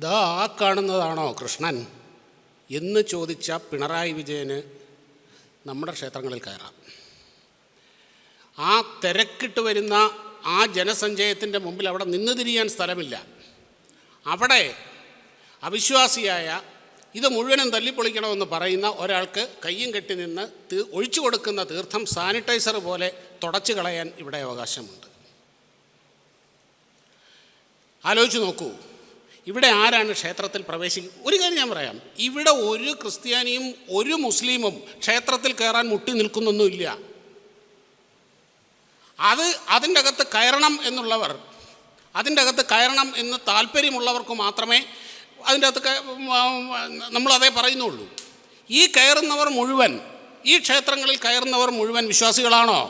ദാ ആ കാണുന്നതാണോ കൃഷ്ണൻ? എന്ന് ചോദിച്ച പിണറായി വിജയന് നമ്മുടെ ക്ഷേത്രങ്ങളിൽ കയറാം. ആ തിരക്കിട്ട് വരുന്ന ആ ജനസഞ്ചയത്തിന്റെ മുമ്പിൽ അവിടെ നിന്ന് തിരിയാൻ സ്ഥലമില്ല. അവിടെ അവിശ്വാസിയായ ഇത് മുഴുവനും തല്ലിപ്പൊളിക്കണമെന്ന് പറയുന്ന ഒരാൾക്ക് കയ്യും കെട്ടി നിന്ന് തീ- ഒഴിച്ചു കൊടുക്കുന്ന തീർത്ഥം സാനിറ്റൈസർ പോലെ തുടച്ചു കളയാൻ ഇവിടെ അവകാശമുണ്ട്. ആലോചിച്ച് നോക്കൂ. ഇവിടെ ആരാണ് ക്ഷേത്രത്തിൽ പ്രവേശിക്കുക ഒരു കാര്യം ഞാൻ പറയാം. ഇവിടെ ഒരു ക്രിസ്ത്യാനിയും ഒരു മുസ്ലിമും ക്ഷേത്രത്തിൽ കയറാൻ മുട്ടി നിൽക്കുന്നൊന്നുമില്ല. അത് അതിന്റെ അകത്ത് കയറണം എന്നുള്ളവർ അതിന്റെ അകത്ത് കയറണം എന്ന് താല്പര്യമുള്ളവർക്ക് മാത്രമേ അതിന്റെ അകത്ത് നമ്മളതേ പറയുന്നുള്ളൂ. ഈ കയറുന്നവർ മുഴുവൻ ഈ ക്ഷേത്രങ്ങളിൽ കയറുന്നവർ മുഴുവൻ വിശ്വാസികളാണോ?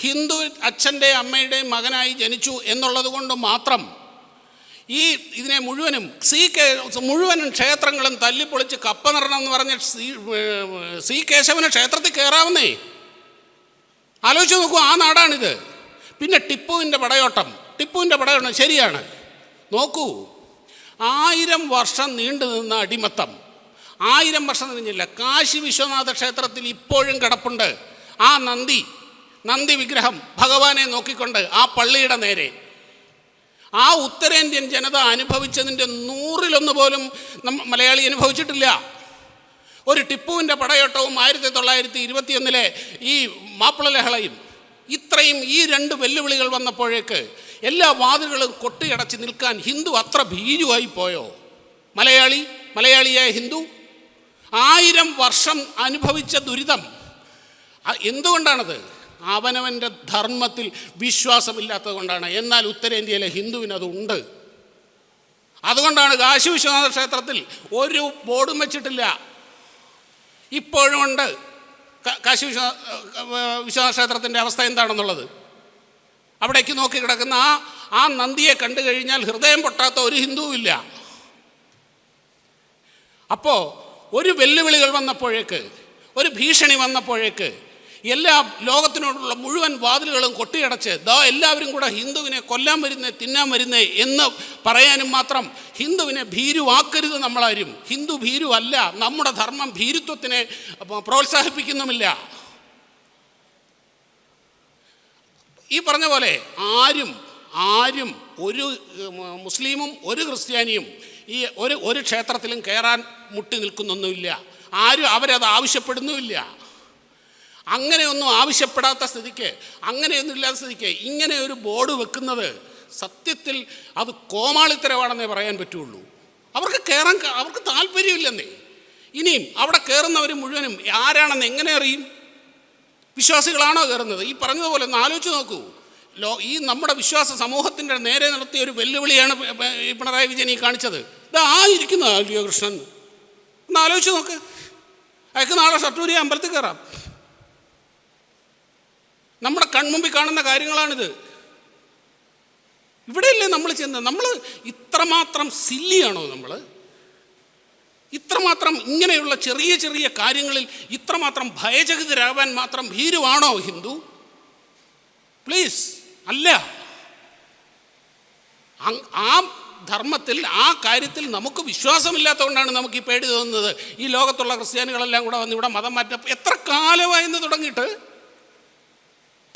ഹിന്ദു അച്ഛന്റെ അമ്മയുടെയും മകനായി ജനിച്ചു എന്നുള്ളത് കൊണ്ട് മാത്രം ഈ ഇതിനെ മുഴുവനും സി കെ മുഴുവനും ക്ഷേത്രങ്ങളും തല്ലിപ്പൊളിച്ച് കപ്പ നിറണം എന്ന് പറഞ്ഞ സി സി കേശവന് ക്ഷേത്രത്തിൽ കയറാവുന്നേ. ആലോചിച്ച് നോക്കൂ ആ നാടാണിത്. പിന്നെ ടിപ്പുവിന്റെ പടയോട്ടം. ടിപ്പുവിന്റെ പടയോട്ടം ശരിയാണ്. നോക്കൂ ആയിരം വർഷം നീണ്ടു നിന്ന അടിമത്തം. ആയിരം വർഷം നിന്നില്ല കാശി വിശ്വനാഥ ക്ഷേത്രത്തിൽ ഇപ്പോഴും കിടപ്പുണ്ട്. ആ നന്ദി നന്ദി വിഗ്രഹം ഭഗവാനെ നോക്കിക്കൊണ്ട് ആ പള്ളിയുടെ നേരെ. ആ ഉത്തരേന്ത്യൻ ജനത അനുഭവിച്ചതിന്റെ നൂറിലൊന്ന് പോലും മലയാളി അനുഭവിച്ചിട്ടില്ല. ഒരു ടിപ്പുവിന്റെ പടയോട്ടവും ആയിരത്തി തൊള്ളായിരത്തി ഇരുപത്തിയൊന്നിലെ ഈ മാപ്പിള ലഹളയും ഇത്രയും ഈ രണ്ട് വെല്ലുവിളികൾ വന്നപ്പോഴേക്ക് എല്ലാ വാതിലുകളും കൊട്ടിയടച്ച് നിൽക്കാൻ ഹിന്ദു അത്ര ഭീരുവായി പോയോ? മലയാളി മലയാളിയായ ഹിന്ദു ആയിരം വർഷം അനുഭവിച്ച ദുരിതം എന്തുകൊണ്ടാണത്? അവനവന്റെ ധർമ്മത്തിൽ വിശ്വാസമില്ലാത്തത് കൊണ്ടാണ്. എന്നാൽ ഉത്തരേന്ത്യയിലെ ഹിന്ദുവിനതുണ്ട് അതുകൊണ്ടാണ് കാശി വിശ്വനാഥ ക്ഷേത്രത്തിൽ ഒരു ബോർഡും വെച്ചിട്ടില്ല. ഇപ്പോഴും ഉണ്ട്. കാശി വിശ്വ വിശ്വനാഥ ക്ഷേത്രത്തിന്റെ അവസ്ഥ എന്താണെന്നുള്ളത്? അവിടേക്ക് നോക്കി കിടക്കുന്ന ആ ആ നന്ദിയെ കണ്ടു കഴിഞ്ഞാൽ ഹൃദയം പൊട്ടാത്ത ഒരു ഹിന്ദുവില്ല അപ്പോൾ ഒരു വെല്ലുവിളികൾ വന്നപ്പോഴേക്ക് ഒരു ഭീഷണി വന്നപ്പോഴേക്ക് എല്ലാ ലോകത്തിനോടുള്ള മുഴുവൻ വാതിലുകളും കൊട്ടിയടച്ച് ദാ എല്ലാവരും കൂടെ ഹിന്ദുവിനെ കൊല്ലാൻ വരുന്നേ തിന്നാൻ വരുന്നേ എന്ന് പറയാനും മാത്രം ഹിന്ദുവിനെ ഭീരുവാക്കരുത് നമ്മളാരും. ഹിന്ദു ഭീരുവല്ല. നമ്മുടെ ധർമ്മം ഭീരുത്വത്തിനെ പ്രോത്സാഹിപ്പിക്കുന്നുമില്ല. ഈ പറഞ്ഞ പോലെ ആരും ആരും ഒരു മുസ്ലിമും ഒരു ക്രിസ്ത്യാനിയും ഈ ഒരു ഒരു ക്ഷേത്രത്തിലും കയറാൻ മുട്ടി നിൽക്കുന്നൊന്നുമില്ല. ആരും അവരത് ആവശ്യപ്പെടുന്നുമില്ല. അങ്ങനെയൊന്നും ആവശ്യപ്പെടാത്ത സ്ഥിതിക്ക് അങ്ങനെയൊന്നും ഇല്ലാത്ത സ്ഥിതിക്ക് ഇങ്ങനെ ഒരു ബോർഡ് വെക്കുന്നത് സത്യത്തിൽ അത് കോമാളിത്തരമാണെന്നേ പറയാൻ പറ്റുള്ളൂ. അവർക്ക് കയറാൻ അവർക്ക് താല്പര്യമില്ലെന്നേ. ഇനിയും അവിടെ കയറുന്നവർ മുഴുവനും ആരാണെന്ന് എങ്ങനെ അറിയും? വിശ്വാസികളാണോ കയറുന്നത് ഈ പറഞ്ഞതുപോലെ ഒന്ന് ആലോചിച്ച് നോക്കൂ. ലോ ഈ നമ്മുടെ വിശ്വാസ സമൂഹത്തിന്റെ നേരെ നടത്തിയ ഒരു വെല്ലുവിളിയാണ് പിണറായി വിജയൻ ഈ കാണിച്ചത്. ഇതാ ആ ഇരിക്കുന്ന കൃഷ്ണൻ. ഒന്ന് ആലോചിച്ച് നോക്ക്. അയക്ക് നാളെ ഷട്ടൂരി അമ്പലത്തിൽ കയറാം നമ്മുടെ കൺമുമ്പിൽ കാണുന്ന കാര്യങ്ങളാണിത്. ഇവിടെയല്ലേ നമ്മൾ ചെന്ന് നമ്മൾ ഇത്രമാത്രം സില്ലിയാണോ നമ്മൾ ഇത്രമാത്രം ഇങ്ങനെയുള്ള ചെറിയ ചെറിയ കാര്യങ്ങളിൽ ഇത്രമാത്രം ഭയചകിതരാകാൻ മാത്രം ഭീരുവാണോ ഹിന്ദു? പ്ലീസ് അല്ല. ആ ധർമ്മത്തിൽ ആ കാര്യത്തിൽ നമുക്ക് വിശ്വാസമില്ലാത്തതുകൊണ്ടാണ് നമുക്ക് ഈ പേടി തോന്നുന്നത്. ഈ ലോകത്തുള്ള ക്രിസ്ത്യാനികളെല്ലാം കൂടെ വന്ന് ഇവിടെ മതം മാറ്റ എത്ര കാലമായി എന്ന് തുടങ്ങിയിട്ട്?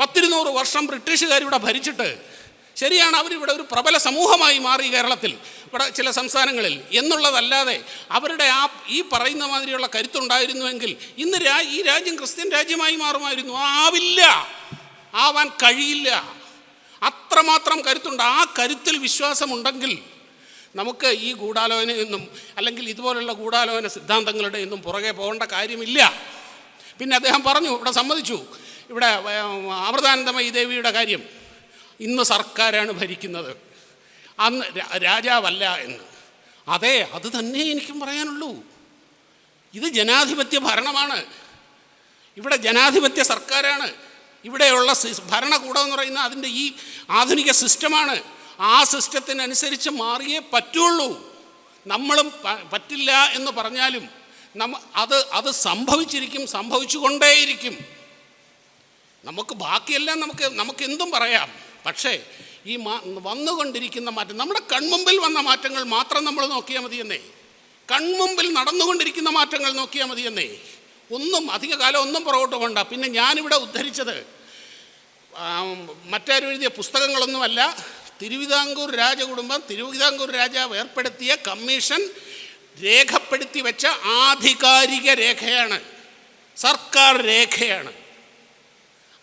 പത്തിരുന്നൂറ് വർഷം ബ്രിട്ടീഷുകാർ ഇവിടെ ഭരിച്ചിട്ട് ശരിയാണ് അവരിവിടെ ഒരു പ്രബല സമൂഹമായി മാറി കേരളത്തിൽ. ഇവിടെ ചില സംസ്ഥാനങ്ങളിൽ എന്നുള്ളതല്ലാതെ അവരുടെ ആ ഈ പറയുന്ന മാതിരിയുള്ള കരുത്തുണ്ടായിരുന്നുവെങ്കിൽ ഇന്ന് രാ ഈ രാജ്യം ക്രിസ്ത്യൻ രാജ്യമായി മാറുമായിരുന്നു. ആവില്ല. ആവാൻ കഴിയില്ല. അത്രമാത്രം കരുത്തുണ്ട്. ആ കരുത്തിൽ വിശ്വാസമുണ്ടെങ്കിൽ നമുക്ക് ഈ ഗൂഢാലോചന എന്നും അല്ലെങ്കിൽ ഇതുപോലുള്ള ഗൂഢാലോചന സിദ്ധാന്തങ്ങളുടെ എന്നും പുറകെ പോകേണ്ട കാര്യമില്ല. പിന്നെ അദ്ദേഹം പറഞ്ഞു ഇവിടെ സമ്മതിച്ചു. ഇവിടെ അമൃതാനന്ദമയി ദേവിയുടെ കാര്യം. ഇന്ന് സർക്കാരാണ് ഭരിക്കുന്നത്. അന്ന് രാജാവല്ല എന്ന്. അതെ അത് തന്നെ എനിക്കും പറയാനുള്ളൂ. ഇത് ജനാധിപത്യ ഭരണമാണ്. ഇവിടെ ജനാധിപത്യ സർക്കാരാണ്. ഇവിടെയുള്ള ഭരണകൂടം എന്ന് പറയുന്ന അതിന്റെ ഈ ആധുനിക സിസ്റ്റമാണ്. ആ സിസ്റ്റത്തിനനുസരിച്ച് മാറിയേ പറ്റുള്ളൂ. നമ്മളും പറ്റില്ല എന്ന് പറഞ്ഞാലും നമ്മ അത് അത് സംഭവിച്ചിരിക്കും സംഭവിച്ചുകൊണ്ടേയിരിക്കും. നമുക്ക് ബാക്കിയെല്ലാം നമുക്ക് നമുക്ക് എന്തും പറയാം. പക്ഷേ ഈ മാ വന്നുകൊണ്ടിരിക്കുന്ന മാറ്റം നമ്മുടെ കൺമുമ്പിൽ വന്ന മാറ്റങ്ങൾ മാത്രം നമ്മൾ നോക്കിയാൽ മതിയെന്നേ കൺമുമ്പിൽ നടന്നുകൊണ്ടിരിക്കുന്ന മാറ്റങ്ങൾ നോക്കിയാൽ മതിയെന്നേ ഒന്നും അധിക കാലം ഒന്നും പുറകോട്ട് കൊണ്ട പിന്നെ ഞാനിവിടെ ഉദ്ധരിച്ചത് മറ്റാരും എഴുതിയ പുസ്തകങ്ങളൊന്നുമല്ല. തിരുവിതാംകൂർ രാജകുടുംബം തിരുവിതാംകൂർ രാജാവ് ഏർപ്പെടുത്തിയ കമ്മീഷൻ രേഖപ്പെടുത്തി വെച്ച ആധികാരിക രേഖയാണ്. സർക്കാർ രേഖയാണ്.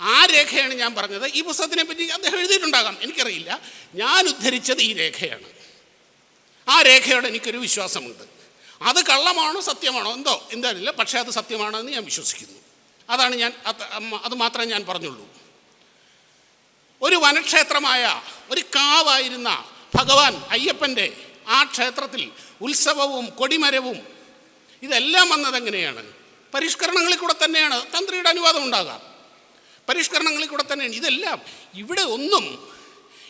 ആ രേഖയാണ് ഞാൻ പറഞ്ഞത്. ഈ പുസ്തകത്തിനെ പറ്റി അദ്ദേഹം എഴുതിയിട്ടുണ്ടാകാം. എനിക്കറിയില്ല. ഞാൻ ഉദ്ധരിച്ചത് ഈ രേഖയാണ്. ആ രേഖയോട് എനിക്കൊരു വിശ്വാസമുണ്ട്. അത് കള്ളമാണോ സത്യമാണോ? എന്തോ എന്താണില്ല പക്ഷേ അത് സത്യമാണെന്ന് ഞാൻ വിശ്വസിക്കുന്നു. അതാണ് ഞാൻ അത് മാത്രമേ ഞാൻ പറഞ്ഞുള്ളൂ. ഒരു വനക്ഷേത്രമായ ഒരു കാവായിരുന്ന ഭഗവാൻ അയ്യപ്പന്റെ ആ ക്ഷേത്രത്തിൽ ഉത്സവവും കൊടിമരവും ഇതെല്ലാം വന്നതെങ്ങനെയാണ്? പരിഷ്കരണങ്ങളിൽ കൂടെ തന്നെയാണ് തന്ത്രിയുടെ അനുവാദം ഉണ്ടാകാം. പരിഷ്കരണങ്ങളിൽ കൂടെ തന്നെയാണ് ഇതെല്ലാം ഇവിടെ ഒന്നും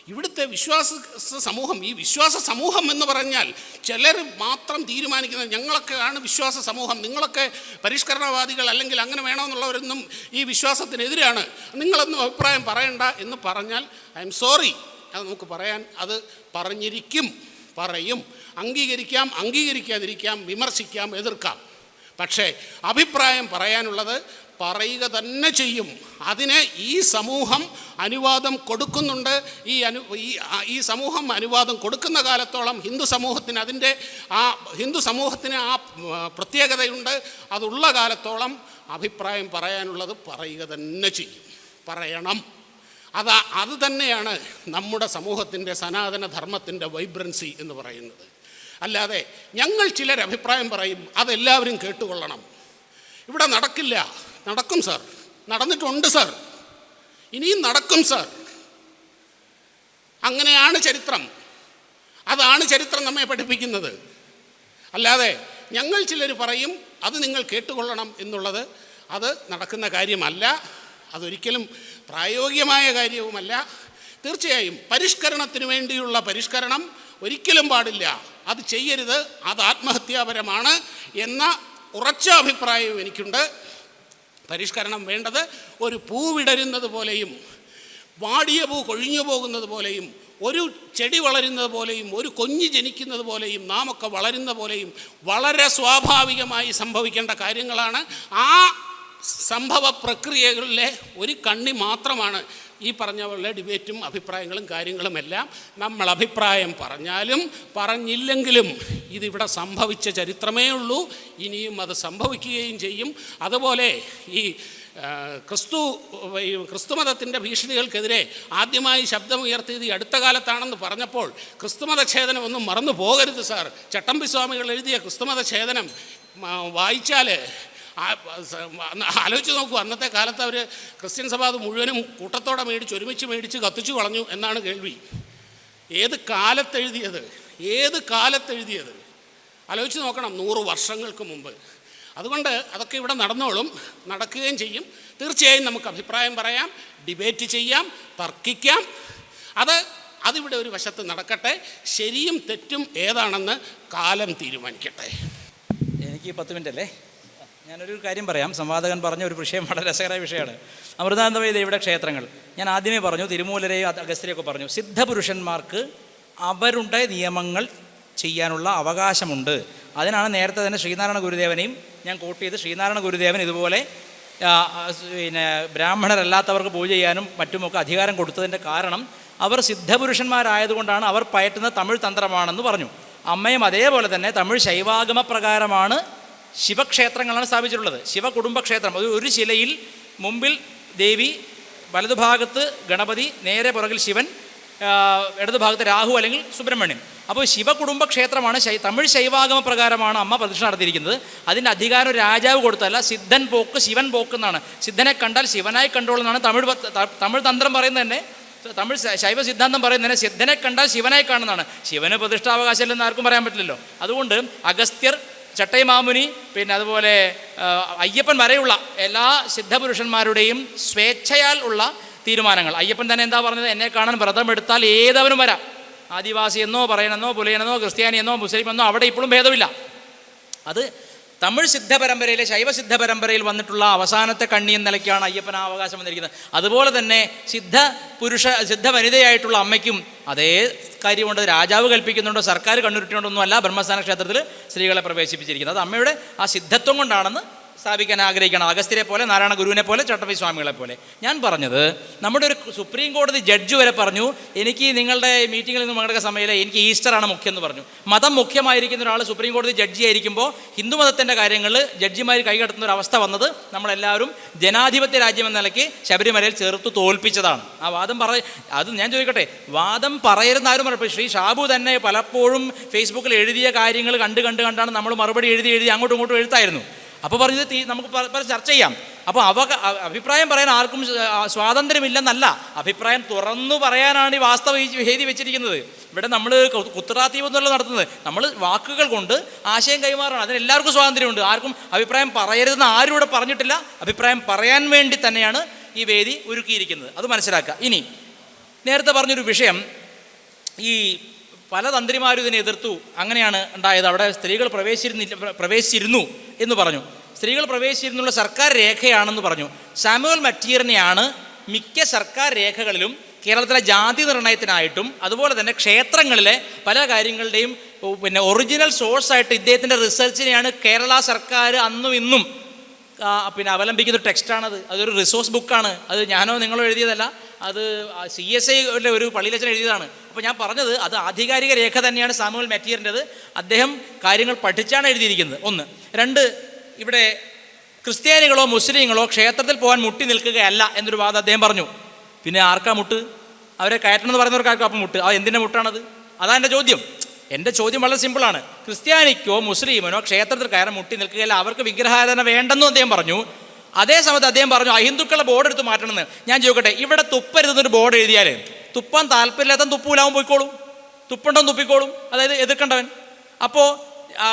ഇവിടുത്തെ വിശ്വാസ സമൂഹം ഈ വിശ്വാസ സമൂഹം എന്ന് പറഞ്ഞാൽ ചിലർ മാത്രം തീരുമാനിക്കുന്നത് ഞങ്ങളൊക്കെയാണ് വിശ്വാസ സമൂഹം നിങ്ങളൊക്കെ പരിഷ്കരണവാദികൾ അല്ലെങ്കിൽ അങ്ങനെ വേണമെന്നുള്ളവരൊന്നും ഈ വിശ്വാസത്തിനെതിരാണ്. നിങ്ങളൊന്നും അഭിപ്രായം പറയണ്ട എന്ന് പറഞ്ഞാൽ ഐ എം സോറി. അത് നമുക്ക് പറയാൻ അത് പറഞ്ഞിരിക്കും പറയും. അംഗീകരിക്കാം അംഗീകരിക്കാതിരിക്കാം വിമർശിക്കാം എതിർക്കാം. പക്ഷേ അഭിപ്രായം പറയാനുള്ളത് പറയുക തന്നെ ചെയ്യും. അതിന് ഈ സമൂഹം അനുവാദം കൊടുക്കുന്നുണ്ട്. ഈ അനു ഈ സമൂഹം അനുവാദം കൊടുക്കുന്ന കാലത്തോളം ഹിന്ദു സമൂഹത്തിന് അതിന്റെ ആ ഹിന്ദു സമൂഹത്തിന് ആ പ്രത്യേകതയുണ്ട്. അതുള്ള കാലത്തോളം അഭിപ്രായം പറയാനുള്ളത് പറയുക തന്നെ ചെയ്യും. പറയണം. അത് അത് തന്നെയാണ് നമ്മുടെ സമൂഹത്തിന്റെ സനാതന ധർമ്മത്തിന്റെ വൈബ്രൻസി എന്ന് പറയുന്നത്. അല്ലാതെ ഞങ്ങൾ ചിലർ അഭിപ്രായം പറയും അതെല്ലാവരും കേട്ടുകൊള്ളണം. ഇവിടെ നടക്കില്ല. നടക്കും സാർ. നടന്നിട്ടുണ്ട് സാർ. ഇനിയും നടക്കും സാർ. അങ്ങനെയാണ് ചരിത്രം. അതാണ് ചരിത്രം നമ്മെ പഠിപ്പിക്കുന്നത്. അല്ലാതെ ഞങ്ങൾ ചിലർ പറയും അത് നിങ്ങൾ കേട്ടുകൊള്ളണം എന്നുള്ളത് അത് നടക്കുന്ന കാര്യമല്ല. അതൊരിക്കലും പ്രായോഗികമായ കാര്യവുമല്ല. തീർച്ചയായും പരിഷ്കരണത്തിന് വേണ്ടിയുള്ള പരിഷ്കരണം ഒരിക്കലും പാടില്ല. അത് ചെയ്യരുത്. അത് ആത്മഹത്യാപരമാണ് എന്ന ഉറച്ച അഭിപ്രായവും എനിക്കുണ്ട്. പരിഷ്കരണം വേണ്ടത് ഒരു പൂവിടരുന്നത് പോലെയും വാടിയ പൂ കൊഴിഞ്ഞു പോകുന്നത് പോലെയും ഒരു ചെടി വളരുന്നത് പോലെയും ഒരു കുഞ്ഞ് ജനിക്കുന്നത് പോലെയും നാം ഒക്കെ വളരുന്ന പോലെയും വളരെ സ്വാഭാവികമായി സംഭവിക്കേണ്ട കാര്യങ്ങളാണ്. ആ സംഭവ പ്രക്രിയകളിലെ ഒരു കണ്ണി മാത്രമാണ് ഈ പറഞ്ഞ പോലെ ഡിബേറ്റും അഭിപ്രായങ്ങളും കാര്യങ്ങളും എല്ലാം നമ്മൾ അഭിപ്രായം പറഞ്ഞാലും പറഞ്ഞില്ലെങ്കിലും ഇതിവിടെ സംഭവിച്ച ചരിത്രമേ ഉള്ളൂ. ഇനിയും അത് സംഭവിക്കുകയും ചെയ്യും. അതുപോലെ ഈ ക്രിസ്തു ക്രിസ്തുമതത്തിന്റെ ഭീഷണികൾക്കെതിരെ ആദ്യമായി ശബ്ദമുയർത്തിയത് ഈ അടുത്ത കാലത്താണെന്ന് പറഞ്ഞപ്പോൾ ക്രിസ്തുമത ഛേദനം ഒന്നും മറന്നു പോകരുത് സാർ. ചട്ടമ്പി സ്വാമികൾ എഴുതിയ ക്രിസ്തുമത ഛേദനം വായിച്ചാൽ ആലോചിച്ച് നോക്കൂ അന്നത്തെ കാലത്ത് അവർ ക്രിസ്ത്യൻ സഭ അത് മുഴുവനും കൂട്ടത്തോടെ മേടിച്ച് ഒരുമിച്ച് മേടിച്ച് കത്തിച്ചു കളഞ്ഞു എന്നാണ് കേൾവി. ഏത് കാലത്തെഴുതിയത്? ഏത് കാലത്തെഴുതിയത്? ആലോചിച്ച് നോക്കണം നൂറ് വർഷങ്ങൾക്ക് മുമ്പ്. അതുകൊണ്ട് അതൊക്കെ ഇവിടെ നടന്നോളും നടക്കുകയും ചെയ്യും. തീർച്ചയായും നമുക്ക് അഭിപ്രായം പറയാം ഡിബേറ്റ് ചെയ്യാം തർക്കിക്കാം. അത് അതിവിടെ ഒരു വശത്ത് നടക്കട്ടെ. ശരിയും തെറ്റും ഏതാണെന്ന് കാലം തീരുമാനിക്കട്ടെ. എനിക്ക് പത്ത് മിനിറ്റ് അല്ലേ ഞാനൊരു കാര്യം പറയാം. സംവാദകൻ പറഞ്ഞ ഒരു വിഷയം വളരെ രസകരമായ വിഷയമാണ്. അമൃതാനന്ദമയ ദേവിയുടെ ക്ഷേത്രങ്ങൾ. ഞാൻ ആദ്യമേ പറഞ്ഞു തിരുമൂലരെയും അത് പറഞ്ഞു സിദ്ധപുരുഷന്മാർക്ക് അവരുടെ നിയമങ്ങൾ ചെയ്യാനുള്ള അവകാശമുണ്ട്. അതിനാണ് നേരത്തെ തന്നെ ശ്രീനാരായണ ഗുരുദേവനെയും ഞാൻ കോട്ട് ചെയ്ത് ശ്രീനാരായണ ഗുരുദേവൻ ഇതുപോലെ പിന്നെ ബ്രാഹ്മണരല്ലാത്തവർക്ക് പൂജ ചെയ്യാനും മറ്റുമൊക്കെ അധികാരം കൊടുത്തതിന്റെ കാരണം അവർ സിദ്ധപുരുഷന്മാരായതുകൊണ്ടാണ് അവർ പയറ്റുന്ന തമിഴ് തന്ത്രമാണെന്ന് പറഞ്ഞു. അമ്മയും അതേപോലെ തന്നെ തമിഴ് ശൈവാഗമ പ്രകാരമാണ് ശിവക്ഷേത്രങ്ങളാണ് സ്ഥാപിച്ചിട്ടുള്ളത്. ശിവകുടുംബക്ഷേത്രം. ഒരു ഒരു ശിലയിൽ മുമ്പിൽ ദേവി വലതുഭാഗത്ത് ഗണപതി നേരെ പുറകിൽ ശിവൻ ഇടതുഭാഗത്ത് രാഹു അല്ലെങ്കിൽ സുബ്രഹ്മണ്യൻ അപ്പോൾ ശിവകുടുംബ ക്ഷേത്രമാണ് ശൈ തമിഴ് ശൈവാഗമ പ്രകാരമാണ് അമ്മ പ്രതിഷ്ഠ നടത്തിയിരിക്കുന്നത്. അതിന്റെ അധികാരം രാജാവ് കൊടുത്തല്ല സിദ്ധൻ പോക്ക് ശിവൻ പോക്ക് എന്നാണ്. സിദ്ധനെ കണ്ടാൽ ശിവനായി കണ്ടോളെന്നാണ് തമിഴ് തമിഴ് തന്ത്രം പറയുന്നത് തന്നെ. തമിഴ് ശൈവ സിദ്ധാന്തം പറയുന്നത് തന്നെ സിദ്ധനെ കണ്ടാൽ ശിവനായി കാണുന്നതാണ്. ശിവന് പ്രതിഷ്ഠാവകാശമില്ലെന്ന് ആർക്കും പറയാൻ പറ്റില്ലല്ലോ. അതുകൊണ്ട് അഗസ്ത്യർ ചട്ടൈ മാമുനി പിന്നെ അതുപോലെ അയ്യപ്പൻ വരെയുള്ള എല്ലാ സിദ്ധപുരുഷന്മാരുടെയും സ്വേച്ഛയാൽ ഉള്ള തീരുമാനങ്ങൾ. അയ്യപ്പൻ തന്നെ എന്താ പറഞ്ഞത്? എന്നെ കാണാൻ വ്രതം എടുത്താൽ ഏതവനും വരാം. ആദിവാസി എന്നോ പറയണമെന്നോ പുലയനെന്നോ ക്രിസ്ത്യാനി എന്നോ മുസ്ലിം എന്നോ അവിടെ ഇപ്പോഴും ഭേദമില്ല. അത് തമിഴ് സിദ്ധ പരമ്പരയിലെ ശൈവ സിദ്ധ പരമ്പരയിൽ വന്നിട്ടുള്ള അവസാനത്തെ കണ്ണി എന്ന നിലയ്ക്കാണ് അയ്യപ്പൻ അവകാശം വന്നിരിക്കുന്നത്. അതുപോലെ തന്നെ സിദ്ധ പുരുഷ സിദ്ധ വനിതയായിട്ടുള്ള അമ്മയ്ക്കും അതേ കാര്യമുണ്ട്. രാജാവ് കൽപ്പിക്കുന്നുണ്ടോ സർക്കാർ കണ്ണുരുട്ടിയുണ്ടോ ഒന്നുമല്ല ബ്രഹ്മസ്ഥാന ക്ഷേത്രത്തിൽ സ്ത്രീകളെ പ്രവേശിപ്പിച്ചിരിക്കുന്നത്. അത് അമ്മയുടെ ആ സിദ്ധത്വം കൊണ്ടാണെന്ന് സ്ഥാപിക്കാൻ ആഗ്രഹിക്കണം. അഗസ്ത്യരെ പോലെ നാരായണ ഗുരുവിനെ പോലെ ചട്ടമ്പി സ്വാമികളെ പോലെ. ഞാൻ പറഞ്ഞത് നമ്മുടെ ഒരു സുപ്രീം കോടതി ജഡ്ജ് വരെ പറഞ്ഞു എനിക്ക് നിങ്ങളുടെ മീറ്റിങ്ങിൽ നിന്ന് പങ്കെടുക്കുന്ന സമയത്ത് എനിക്ക് ഈസ്റ്ററാണ് മുഖ്യം എന്ന് പറഞ്ഞു. മതം മുഖ്യമായിരിക്കുന്ന ഒരാൾ സുപ്രീം കോടതി ജഡ്ജി ആയിരിക്കുമ്പോൾ ഹിന്ദു മതത്തിന്റെ കാര്യങ്ങൾ ജഡ്ജിമാർ കൈകടത്തുന്ന ഒരു അവസ്ഥ വന്നത് നമ്മളെല്ലാവരും ജനാധിപത്യ രാജ്യം എന്ന നിലയ്ക്ക് ശബരിമലയിൽ ചേർത്ത് തോൽപ്പിച്ചതാണ്. ആ വാദം പറ അത് ഞാൻ ചോദിക്കട്ടെ വാദം പറയരുന്ന ആരും പറയും ശ്രീ ഷാബു തന്നെ പലപ്പോഴും ഫേസ്ബുക്കിൽ എഴുതിയ കാര്യങ്ങൾ കണ്ട് കണ്ട് കണ്ടാണ് നമ്മൾ മറുപടി എഴുതി എഴുതി അങ്ങോട്ടും ഇങ്ങോട്ടും എഴുത്തായിരുന്നു. അപ്പോൾ പറഞ്ഞത് നമുക്ക് ചർച്ച ചെയ്യാം. അപ്പോൾ അവ അഭിപ്രായം പറയാൻ ആർക്കും സ്വാതന്ത്ര്യമില്ലെന്നല്ല. അഭിപ്രായം തുറന്നു പറയാനാണ് ഈ വാസ്തവ വേദി വെച്ചിരിക്കുന്നത്. ഇവിടെ നമ്മൾ കുത്തറാത്തീവ് എന്നുള്ള നടത്തുന്നത്. നമ്മൾ വാക്കുകൾ കൊണ്ട് ആശയം കൈമാറണം. അതിന് എല്ലാവർക്കും സ്വാതന്ത്ര്യമുണ്ട്. ആർക്കും അഭിപ്രായം പറയരുതെന്ന് ആരും ഇവിടെ പറഞ്ഞിട്ടില്ല. അഭിപ്രായം പറയാൻ വേണ്ടി തന്നെയാണ് ഈ വേദി ഒരുക്കിയിരിക്കുന്നത്. അത് മനസ്സിലാക്കുക. ഇനി നേരത്തെ പറഞ്ഞൊരു വിഷയം ഈ പല തന്ത്രിമാരും ഇതിനെ എതിർത്തു. അങ്ങനെയാണ് ഉണ്ടായത്. അവിടെ സ്ത്രീകൾ പ്രവേശിച്ചിരുന്നില്ല പ്രവേശിച്ചിരുന്നു എന്ന് പറഞ്ഞു. സ്ത്രീകൾ പ്രവേശിച്ചിരുന്നുള്ള സർക്കാർ രേഖയാണെന്ന് പറഞ്ഞു. സാമുവൽ മറ്റീറിനെയാണ് മിക്ക സർക്കാർ രേഖകളിലും കേരളത്തിലെ ജാതി നിർണയത്തിനായിട്ടും അതുപോലെ തന്നെ ക്ഷേത്രങ്ങളിലെ പല കാര്യങ്ങളുടെയും പിന്നെ ഒറിജിനൽ സോഴ്സായിട്ട് ഇദ്ദേഹത്തിന്റെ റിസർച്ചിനെയാണ് കേരള സർക്കാർ അന്നും ഇന്നും പിന്നെ അവലംബിക്കുന്ന ടെക്സ്റ്റാണത്. അതൊരു റിസോഴ്സ് ബുക്കാണ്. അത് ഞാനോ നിങ്ങളോ എഴുതിയതല്ല. അത് സി എസ് ഐയുടെ ഒരു പള്ളിയിലച്ചൻ എഴുതിയതാണ്. അപ്പോൾ ഞാൻ പറഞ്ഞത് അത് ആധികാരിക രേഖ തന്നെയാണ് സാമുവൽ മെറ്റീരിന്റെത് അദ്ദേഹം കാര്യങ്ങൾ പഠിച്ചാണ് എഴുതിയിരിക്കുന്നത്. ഒന്ന്. രണ്ട് ഇവിടെ ക്രിസ്ത്യാനികളോ മുസ്ലിങ്ങളോ ക്ഷേത്രത്തിൽ പോകാൻ മുട്ടി നിൽക്കുകയല്ല എന്നൊരു വാദം അദ്ദേഹം പറഞ്ഞു. പിന്നെ ആർക്കാ മുട്ട്? അവരെ കയറ്റണം എന്ന് പറയുന്നവർക്കാർക്കും അപ്പം മുട്ട്? ആ എന്തിന്റെ മുട്ടാണത്? അതാ എന്റെ ചോദ്യം. എന്റെ ചോദ്യം വളരെ സിമ്പിളാണ്. ക്രിസ്ത്യാനിക്കോ മുസ്ലിമിനോ ക്ഷേത്രത്തിൽ കയറാൻ മുട്ടി നിൽക്കുകയല്ല. അവർക്ക് വിഗ്രഹാരാധന വേണ്ടെന്നും അദ്ദേഹം പറഞ്ഞു. അതേ സമയത്ത് അദ്ദേഹം പറഞ്ഞു അഹിന്ദുക്കളെ ബോർഡ് എടുത്ത് മാറ്റണമെന്ന്. ഞാൻ ചോദിക്കട്ടെ ഇവിടെ തുപ്പരുതെന്നൊരു ബോർഡ് എഴുതിയാൽ തുപ്പാൻ താല്പര്യമില്ലാത്ത തുപ്പൂലാവും പോയിക്കോളും. തുപ്പുണ്ടോ തുപ്പിക്കോളും. അതായത് എതിർക്കേണ്ടവൻ. അപ്പോൾ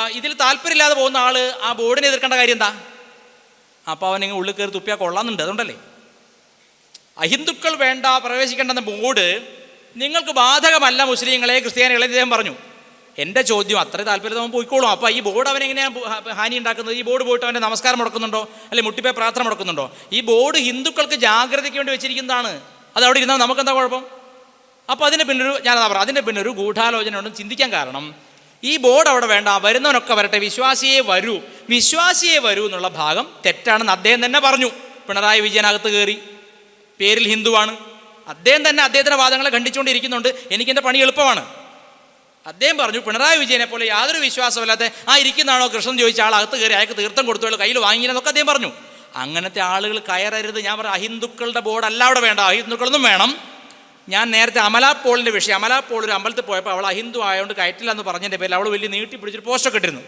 ഇതിൽ താല്പര്യമില്ലാതെ പോകുന്ന ആൾ ആ ബോർഡിനെ എതിർക്കേണ്ട കാര്യം എന്താ? അപ്പോൾ അവൻ ഇങ്ങനെ ഉള്ളിൽ കയറി തുപ്പിയാൽ കൊള്ളാമെന്നുണ്ട് അതുകൊണ്ടല്ലേ? അഹിന്ദുക്കൾ വേണ്ട പ്രവേശിക്കേണ്ടെന്ന ബോർഡ് നിങ്ങൾക്ക് ബാധകമല്ല മുസ്ലിങ്ങളെ ക്രിസ്ത്യാനികളെ ഇദ്ദേഹം പറഞ്ഞു. എന്റെ ചോദ്യം അത്ര താല്പര്യം അവൻ പോയിക്കോളും. അപ്പോൾ ഈ ബോർഡ് അവൻ ഹാനി ഉണ്ടാക്കുന്നത്? ഈ ബോർഡ് പോയിട്ട് അവന്റെ നമസ്കാരം മുടക്കുന്നുണ്ടോ? അല്ലെ മുട്ടിപ്പേ പ്രാർത്ഥന മുടക്കുന്നുണ്ടോ? ഈ ബോർഡ് ഹിന്ദുക്കൾക്ക് ജാഗ്രതയ്ക്ക് വേണ്ടി വെച്ചിരിക്കുന്നതാണ്. അത് അവിടെ ഇരുന്നാൽ നമുക്കെന്താ കുഴപ്പം? അപ്പോൾ അതിന്റെ പിന്നൊരു ഞാനതാ പറയാം അതിന്റെ പിന്നൊരു ഗൂഢാലോചന ഉണ്ടെന്ന് ചിന്തിക്കാൻ കാരണം ഈ ബോർഡ് അവിടെ വേണ്ട വരുന്നവനൊക്കെ വരട്ടെ വിശ്വാസിയെ വരൂ. വിശ്വാസിയെ വരൂ എന്നുള്ള ഭാഗം തെറ്റാണെന്ന് അദ്ദേഹം തന്നെ പറഞ്ഞു. പിണറായി വിജയനകത്ത് കയറി. പേരിൽ ഹിന്ദുവാണ്. അദ്ദേഹം തന്നെ അദ്ദേഹത്തിന്റെ വാദങ്ങളെ ഖണ്ഡിച്ചുകൊണ്ടിരിക്കുന്നുണ്ട്. എനിക്കെന്റെ പണി എളുപ്പമാണ്. അദ്ദേഹം പറഞ്ഞു പിണറായി വിജയനെ പോലെ യാതൊരു വിശ്വാസമില്ലാത്ത ആ ഇരിക്കുന്നതാണോ കൃഷ്ണൻ ചോദിച്ച ആൾ അകത്ത് കയറി അയാൾക്ക് തീർത്ഥം കൊടുത്തു കയ്യിൽ വാങ്ങിയെന്നൊക്കെ അദ്ദേഹം പറഞ്ഞു. അങ്ങനത്തെ ആളുകൾ കയറരുത്. ഞാൻ പറഞ്ഞു അഹിന്ദുക്കളുടെ ബോർഡ് അല്ല അവിടെ വേണ്ട. അഹിന്ദുക്കളൊന്നും വേണം. ഞാൻ നേരത്തെ അമലാ പോളിന്റെ വിഷയം അമലാ പോൾ ഒരു അമ്പലത്തിൽ പോയപ്പോൾ അവൾ അഹിന്ദു ആയതുകൊണ്ട് കയറ്റില്ല എന്ന് പറഞ്ഞതിന്റെ പേരിൽ അവൾ വലിയ നീട്ടി പിടിച്ചൊരു പോസ്റ്റൊക്കെ ഇട്ടിരുന്നു.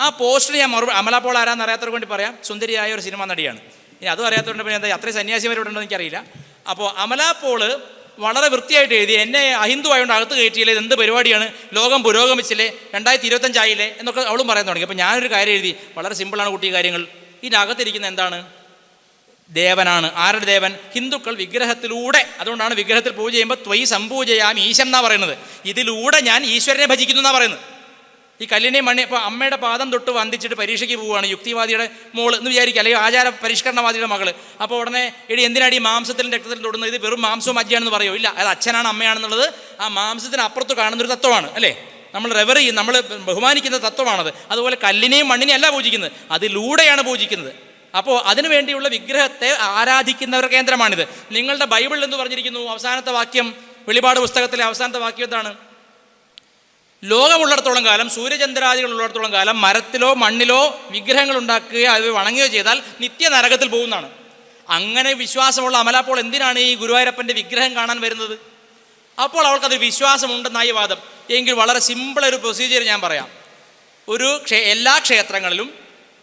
ആ പോസ്റ്റിന് ഞാൻ മറുപടി അമലാ പോൾ ആരാന്ന് അറിയാത്തവർക്ക് വേണ്ടി പറയാം. സുന്ദരിയായ ഒരു സിനിമ നടിയാണ്. ഇനി അതും അറിയാത്തവരുടെ പിന്നെ എന്താ അത്രയും സന്യാസിമാരോടുണ്ടോ എനിക്കറിയില്ല. അപ്പോൾ അമലാ പോൾ വളരെ വൃത്തിയായിട്ട് എഴുതി. എന്നെ അഹിന്ദു ആയതുകൊണ്ട് അകത്ത് കയറ്റിയില്ലേ? എന്ത് പരിപാടിയാണ്? ലോകം പുരോഗമിച്ചില്ലേ? രണ്ടായിരത്തി ഇരുപത്തഞ്ചായില്ലേ എന്നൊക്കെ അവളും പറയാൻ തുടങ്ങി. അപ്പോൾ ഞാനൊരു കാര്യം എഴുതി. വളരെ സിമ്പിളാണ് കുട്ടി കാര്യങ്ങൾ. ഇതിനകത്തിരിക്കുന്ന എന്താണ്? ദേവനാണ്. ആരുടെ ദേവൻ? ഹിന്ദുക്കൾ വിഗ്രഹത്തിലൂടെ. അതുകൊണ്ടാണ് വിഗ്രഹത്തിൽ പൂജ ചെയ്യുമ്പോൾ ത്വൈ സംപൂജയാം ഈശം എന്നാണ് പറയുന്നത്. ഇതിലൂടെ ഞാൻ ഈശ്വരനെ ഭജിക്കുന്നു എന്നാണ് പറയുന്നത്. ഈ കല്ലിനെയും മണ്ണി ഇപ്പോൾ അമ്മയുടെ പാദം തൊട്ട് വന്ദിച്ചിട്ട് പരീക്ഷയ്ക്ക് പോവുകയാണ്. യുക്തിവാദിയുടെ മോൾ എന്ന് വിചാരിക്കുക. അല്ലെങ്കിൽ ആചാര പരിഷ്കരണവാദിയുടെ മകൾ. അപ്പോൾ ഉടനെ ഇടി എന്തിനാണ് ഈ മാംസത്തിലും രക്തത്തിലും തൊടുന്നത്? ഇത് വെറും മാംസവും അജ്ജയാണെന്ന് പറയോ? ഇല്ല അത് അച്ഛനാണ് അമ്മയാണെന്നുള്ളത് ആ മാംസത്തിന് അപ്പുറത്ത് കാണുന്നൊരു തത്വമാണ് അല്ലേ? നമ്മൾ റെവർ ചെയ്യും നമ്മൾ ബഹുമാനിക്കുന്ന തത്വമാണത്. അതുപോലെ കല്ലിനെയും മണ്ണിനെയും അല്ല പൂജിക്കുന്നത്. അതിലൂടെയാണ് പൂജിക്കുന്നത്. അപ്പോൾ അതിനു വേണ്ടിയുള്ള വിഗ്രഹത്തെ ആരാധിക്കുന്നവർ കേന്ദ്രമാണിത്. നിങ്ങളുടെ ബൈബിളിൽ എന്ന് പറഞ്ഞിരിക്കുന്നു? അവസാനത്തെ വാക്യം വെളിപാട് പുസ്തകത്തിലെ അവസാനത്തെ വാക്യം എന്താണ്? ലോകമുള്ളിടത്തോളം കാലം സൂര്യചന്ദ്രാദികൾ ഉള്ളിടത്തോളം കാലം മരത്തിലോ മണ്ണിലോ വിഗ്രഹങ്ങൾ ഉണ്ടാക്കുകയോ അത് വണങ്ങുകയോ ചെയ്താൽ നിത്യ നരകത്തിൽ പോകുന്നതാണ്. അങ്ങനെ വിശ്വാസമുള്ള അമലാപ്പോൾ എന്തിനാണ് ഈ ഗുരുവായൂരപ്പന്റെ വിഗ്രഹം കാണാൻ വരുന്നത്? അപ്പോൾ അവൾക്കത് വിശ്വാസമുണ്ടെന്നായി വാദം. എങ്കിൽ വളരെ സിമ്പിൾ ഒരു പ്രൊസീജിയർ ഞാൻ പറയാം. ഒരു ക്ഷേ എല്ലാ ക്ഷേത്രങ്ങളിലും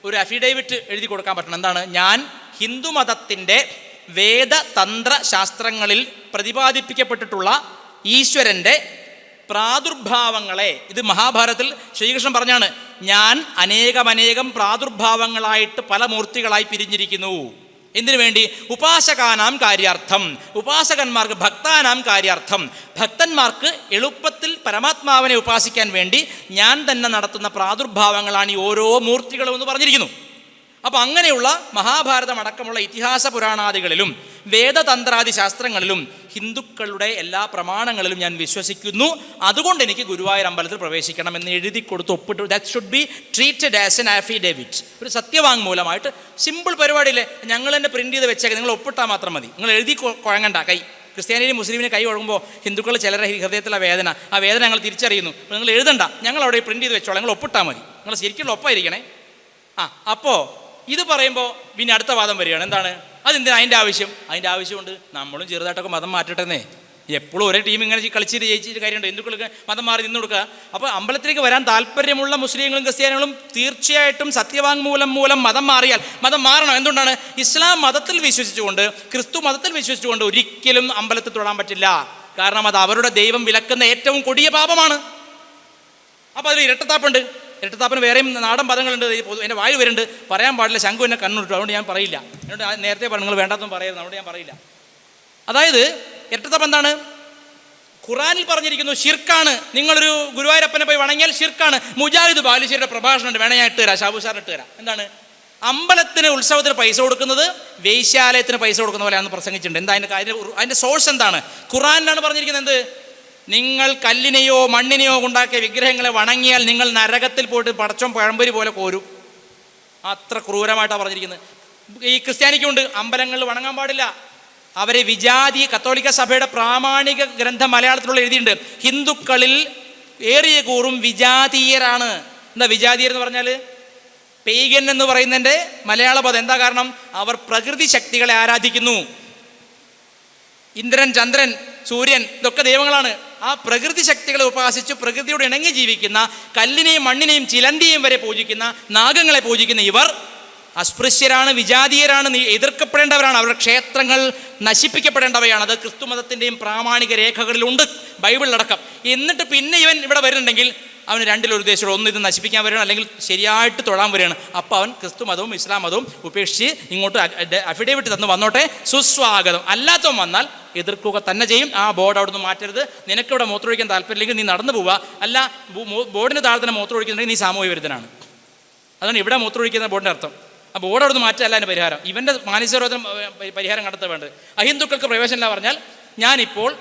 ഒരു അഫിഡേവിറ്റ് എഴുതി കൊടുക്കാൻ പറ്റണം. എന്താണ്? ഞാൻ ഹിന്ദുമതത്തിന്റെ വേദതന്ത്ര ശാസ്ത്രങ്ങളിൽ പ്രതിപാദിപ്പിക്കപ്പെട്ടിട്ടുള്ള ഈശ്വരന്റെ പ്രാദുർഭാവങ്ങളെ ഇത് മഹാഭാരതത്തിൽ ശ്രീകൃഷ്ണൻ പറഞ്ഞാണ് ഞാൻ അനേകമനേകം പ്രാദുർഭാവങ്ങളായിട്ട് പല മൂർത്തികളായി പിരിഞ്ഞിരിക്കുന്നു. എന്തിനു വേണ്ടി? ഉപാസകാനാം കാര്യാർത്ഥം. ഉപാസകന്മാർക്ക് ഭക്താനാം കാര്യാർത്ഥം. ഭക്തന്മാർക്ക് എളുപ്പത്തിൽ പരമാത്മാവിനെ ഉപാസിക്കാൻ വേണ്ടി ഞാൻ തന്നെ നടത്തുന്ന പ്രാദുർഭാവങ്ങളാണ് ഈ ഓരോ മൂർത്തികളും എന്ന് പറഞ്ഞിരിക്കുന്നു. അപ്പം അങ്ങനെയുള്ള മഹാഭാരതം അടക്കമുള്ള ഇതിഹാസ പുരാണാദികളിലും വേദതന്ത്രാദി ശാസ്ത്രങ്ങളിലും ഹിന്ദുക്കളുടെ എല്ലാ പ്രമാണങ്ങളിലും ഞാൻ വിശ്വസിക്കുന്നു. അതുകൊണ്ട് എനിക്ക് ഗുരുവായൂർ അമ്പലത്തിൽ പ്രവേശിക്കണം എന്ന് എഴുതി കൊടുത്ത് ഒപ്പിട്ട് that should be treated as an affidavit ഒരു സത്യവാങ്മൂലമായിട്ട് സിമ്പിൾ പരിപാടിയില്ലേ ഞങ്ങൾ തന്നെ പ്രിന്റ് ചെയ്ത് വെച്ചേക്കാം. നിങ്ങൾ ഒപ്പിട്ടാൽ മാത്രം മതി. നിങ്ങൾ എഴുതി കുഴങ്ങണ്ട. കൈ. ക്രിസ്ത്യാനിയും മുസ്ലിമിനെ കൈ ഒഴുകുമ്പോൾ ഹിന്ദുക്കൾ ചിലരുടെ ഹൃദയത്തിലെ വേദന ആ വേദന ഞങ്ങൾ തിരിച്ചറിയുന്നു. നിങ്ങൾ എഴുതണ്ട. ഞങ്ങൾ അവിടെ പ്രിന്റ് ചെയ്ത് വെച്ചോളാം. നിങ്ങൾ ഒപ്പിട്ടാൽ മതി. നിങ്ങൾ ശരിക്കുള്ള ഒപ്പായിരിക്കണേ. ആ അപ്പോൾ ഇത് പറയുമ്പോൾ പിന്നെ അടുത്ത വാദം വരികയാണ്. എന്താണ്? അതെന്തിനാ? അതിന്റെ ആവശ്യം. അതിന്റെ ആവശ്യമുണ്ട്. നമ്മളും ചെറുതായിട്ടൊക്കെ മതം മാറ്റട്ടെന്നേ. എപ്പോഴും ഒരേ ടീം ഇങ്ങനെ കളിച്ചിട്ട് ജയിച്ചിട്ട് കാര്യമുണ്ട്. ഹിന്ദുക്കൾക്ക് മതം മാറി നിന്ന് കൊടുക്കുക? അപ്പോൾ അമ്പലത്തിലേക്ക് വരാൻ താല്പര്യമുള്ള മുസ്ലിങ്ങളും ക്രിസ്ത്യാനികളും തീർച്ചയായിട്ടും സത്യവാങ്മൂലം മൂലം മതം മാറിയാൽ മതം മാറണം. എന്തുകൊണ്ടാണ്? ഇസ്ലാം മതത്തിൽ വിശ്വസിച്ചുകൊണ്ട് ക്രിസ്തു മതത്തിൽ വിശ്വസിച്ചുകൊണ്ട് ഒരിക്കലും അമ്പലത്തിൽ തൊടാൻ പറ്റില്ല. കാരണം അത് അവരുടെ ദൈവം വിലക്കുന്ന ഏറ്റവും കൊടിയ പാപമാണ്. അപ്പോൾ അതിൽ ഇരട്ടത്താപ്പുണ്ട്. ഇരട്ടത്താപ്പിന് വേറെയും നാടൻ പദങ്ങളുണ്ട് എന്റെ വായിൽ വരുന്നുണ്ട്. പറയാൻ പാടില്ല ശംഖു എന്നെ കണ്ണുട്ടു അതുകൊണ്ട് ഞാൻ പറയില്ല. എന്നോട് നേരത്തെ പറഞ്ഞു നിങ്ങൾ വേണ്ടാത്തൊന്നും പറയരുത്. അതുകൊണ്ട് ഞാൻ പറയില്ല. അതായത് ഇരട്ടത്താപ്പ് എന്താണ്? ഖുറാനിൽ പറഞ്ഞിരിക്കുന്നു ഷിർക്കാണ് നിങ്ങളൊരു ഗുരുവായൂരപ്പനെ പോയി വണങ്ങിയാൽ ഷിർക്കാണ് മുജാഹിദ് ബാലുശ്ശേരിയുടെ പ്രഭാഷണമുണ്ട് വേണേ ഞാൻ ഇട്ട് തരാം. ഷാബു സാറിന് ഇട്ട് തരാം. എന്താണ്? അമ്പലത്തിന് ഉത്സവത്തിന് പൈസ കൊടുക്കുന്നത് വേശ്യാലയത്തിന് പൈസ കൊടുക്കുന്ന പോലെയാണെന്ന് പ്രസംഗിച്ചിട്ടുണ്ട്. എന്താ അതിന്റെ കാര്യം? അതിന്റെ സോഴ്സ് എന്താണ്? ഖുറാനിലാണ് പറഞ്ഞിരിക്കുന്നത് എന്ത്? നിങ്ങൾ കല്ലിനെയോ മണ്ണിനെയോ ഉണ്ടാക്കിയ വിഗ്രഹങ്ങളെ വണങ്ങിയാൽ നിങ്ങൾ നരകത്തിൽ പോയിട്ട് പടച്ചോം പഴമ്പരി പോലെ കോരും. അത്ര ക്രൂരമായിട്ടാണ് പറഞ്ഞിരിക്കുന്നത്. ഈ ക്രിസ്ത്യാനിക്കുണ്ട് അമ്പലങ്ങളിൽ വണങ്ങാൻ പാടില്ല. അവരെ വിജാതി കത്തോലിക്ക സഭയുടെ പ്രാമാണിക ഗ്രന്ഥം മലയാളത്തിലുള്ള എഴുതിയിട്ടുണ്ട്. ഹിന്ദുക്കളിൽ ഏറിയ കൂറും വിജാതീയരാണ്. എന്താ വിജാതീയർ എന്ന് പറഞ്ഞാൽ പെയ്ഗൻ എന്ന് പറയുന്നതിന്റെ മലയാള പദം. എന്താ കാരണം? അവർ പ്രകൃതി ശക്തികളെ ആരാധിക്കുന്നു. ഇന്ദ്രൻ ചന്ദ്രൻ സൂര്യൻ ഇതൊക്കെ ദൈവങ്ങളാണ്. ആ പ്രകൃതി ശക്തികളെ ഉപാസിച്ച് പ്രകൃതിയോട് ഇണങ്ങി ജീവിക്കുന്ന കല്ലിനെയും മണ്ണിനെയും ചിലന്തിയെയും വരെ പൂജിക്കുന്ന നാഗങ്ങളെ പൂജിക്കുന്ന ഇവർ അസ്പൃശ്യരാണ് വിജാതീയരാണ് എതിർക്കപ്പെടേണ്ടവരാണ്. അവരുടെ ക്ഷേത്രങ്ങൾ നശിപ്പിക്കപ്പെടേണ്ടവയാണ്. അത് ക്രിസ്തുമതത്തിന്റെയും പ്രാമാണിക രേഖകളിലുണ്ട് ബൈബിളിലടക്കം. എന്നിട്ട് പിന്നെ ഇവൻ ഇവിടെ വരുന്നുണ്ടെങ്കിൽ അവന് രണ്ടിലൊരു ഉദ്ദേശം ഒന്ന് ഇത് നശിപ്പിക്കാൻ വരികയാണ് അല്ലെങ്കിൽ ശരിയായിട്ട് തൊഴാൻ വരികയാണ്. അപ്പോൾ അവൻ ക്രിസ്തു മതവും ഇസ്ലാം മതവും ഉപേക്ഷിച്ച് ഇങ്ങോട്ട് അഫിഡേവിറ്റ് തന്ന് വന്നോട്ടെ. സുസ്വാഗതം. അല്ലാത്തവൻ വന്നാൽ എതിർക്കുക തന്നെ ചെയ്യും. ആ ബോർഡ് അവിടെ നിന്ന് മാറ്റരുത്. നിനക്കിവിടെ മൂത്രമൊഴിക്കാൻ താല്പര്യമില്ലെങ്കിൽ നീ നടന്നു പോവുക. അല്ല ബോർഡിന് താഴെ തന്നെ മൂത്രമൊഴിക്കുന്നുണ്ടെങ്കിൽ നീ സാമൂഹ്യ വിരുദ്ധനാണ്. അതാണ് ഇവിടെ മൂത്രമൊഴിക്കുന്ന ബോർഡിന്റെ അർത്ഥം. ആ ബോർഡ് അവിടെ നിന്ന് മാറ്റല്ല അതിന്റെ പരിഹാരം. ഇവന്റെ മാനസികരോധന പരിഹാരം കണ്ടെത്താൻ വേണ്ടത്. അഹിന്ദുക്കൾക്ക് പ്രവേശനമില്ല പറഞ്ഞാൽ ഞാനിപ്പോൾ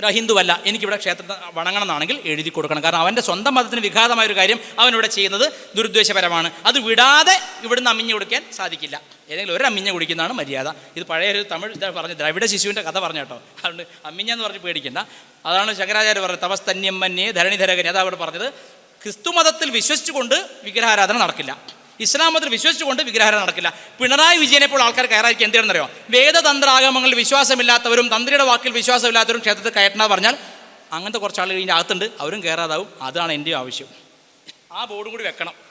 ഒരു ഹിന്ദുവല്ല എനിക്കിവിടെ ക്ഷേത്രത്തെ വണങ്ങണം എന്നാണെങ്കിൽ എഴുതി കൊടുക്കണം. കാരണം അവന്റെ സ്വന്തം മതത്തിന് വിഘാതമായ ഒരു കാര്യം അവനിവിടെ ചെയ്യുന്നത് ദുരുദ്ദേശപരമാണ്. അത് വിടാതെ ഇവിടുന്ന് അമ്മിഞ്ഞ് കൊടുക്കാൻ സാധിക്കില്ല. ഏതെങ്കിലും ഒരു അമ്മിഞ്ഞ കുടിക്കുന്നതാണ് മര്യാദ. ഇത് പഴയ ഒരു തമിഴ് ഇതാ പറഞ്ഞ ദ്രവിഡ ശിശുവിന്റെ കഥ പറഞ്ഞ കേട്ടോ. അതുകൊണ്ട് അമ്മിഞ്ഞ എന്ന് പറഞ്ഞ് പേടിക്കണ്ട. അതാണ് ശങ്കരാചാര്യ പറഞ്ഞത് തപസ്തന്യമ്മന്യേ ധരണിധരകനെ. അതാ അവിടെ പറഞ്ഞത് ക്രിസ്തു മതത്തിൽ വിശ്വസിച്ചുകൊണ്ട് വിഗ്രഹാരാധന നടക്കില്ല. ഇസ്ലാം മതത്തിൽ വിശ്വസിച്ചുകൊണ്ട് വിഗ്രഹാരം നടക്കില്ല. പിണറായി വിജയനെ ഇപ്പോൾ ആൾക്കാർ കയറായിരിക്കും എന്തിനാണെന്നറിയോ വേദതന്ത്രാഗമങ്ങളിൽ വിശ്വാസമില്ലാത്തവരും തന്ത്രിയുടെ വാക്കിൽ വിശ്വാസമില്ലാത്തവരും ക്ഷേത്രത്തിൽ കയറ്റണ പറഞ്ഞാൽ അങ്ങനത്തെ കുറച്ച് ആളുകൾ ഇതിന്റെ അകത്തുണ്ട്. അവരും കയറാതാവും. അതാണ് എന്റെ ആവശ്യം. ആ ബോർഡും കൂടി വെക്കണം.